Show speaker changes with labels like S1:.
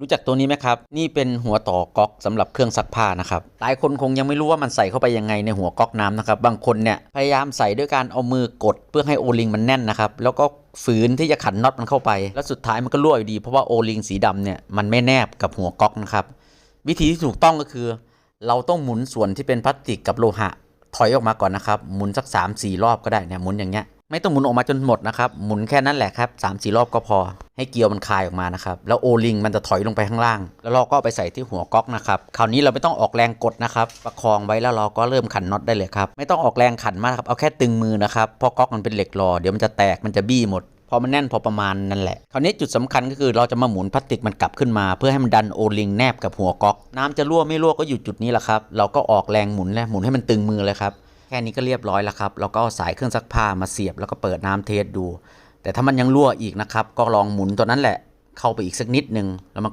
S1: รู้จักตัวนี้ไหมครับ นี่เป็นหัวต่อก๊อกสำหรับเครื่องซักผ้านะครับ หลายคนคงยังไม่รู้ว่ามันใส่เข้าไปยังไงในหัวก๊อกน้ำนะครับ บางคนเนี่ยพยายามใส่ด้วยการเอามือกดเพื่อให้โอลิงมันแน่นนะครับ แล้วก็ฝืนที่จะขันน็อตมันเข้าไป แล้วสุดท้ายมันก็รั่วอยู่ดี เพราะว่าโอลิงสีดำเนี่ยมันไม่แนบกับหัวก๊อกนะครับ วิธีที่ถูกต้องก็คือ เราต้องหมุนส่วนที่เป็นพลาสติกกับโลหะ ถอยออกมาก่อนนะครับ หมุนสัก 3 4 รอบก็ได้เนี่ย หมุนอย่างเงี้ย ไม่ต้องหมุนออกมาจนหมดนะครับ หมุนแค่นั้นแหละครับ3 4รอบก็พอ ให้เกลียวมันคลายออกมานะครับ แล้วโอลิงมันจะถอยลงไปข้างล่าง แล้วเราก็ไปใส่ที่หัวก๊อกนะครับ คราวนี้เราไม่ต้องออกแรงกดนะครับ ประคองไว้แล้วเราก็เริ่มขันน็อตได้เลยครับ ไม่ต้องออกแรงขันมากครับ เอาแค่ตึงมือนะครับ เพราะก๊อกมันเป็นเหล็กรอ เดี๋ยวมันจะแตก มันจะบี้หมด พอมันแน่นพอประมาณนั่นแหละ คราวนี้จุดสำคัญก็คือเราจะมาหมุนพลาสติกมันกลับขึ้นมา เพื่อให้มันดันโอลิงแนบกับหัวก๊อก น้ำจะรั่วไม่รั่วก็อยู่จุดนี้แหละครับ เราก็ออกแรงหมุนแล้วหมุนให้มันตึงมือเลยครับ ค่นี้ก็เรียบร้อยแล้วครับเราก็เอาสายเครื่องซักผ้ามาเสียบแล้วก็เปิดน้ำเทสดู แต่ถ้ามันยังรั่วอีกนะครับ ก็ลองหมุนตัวนั้นแหละเข้าไปอีกสักนิดนึงแล้วมันก็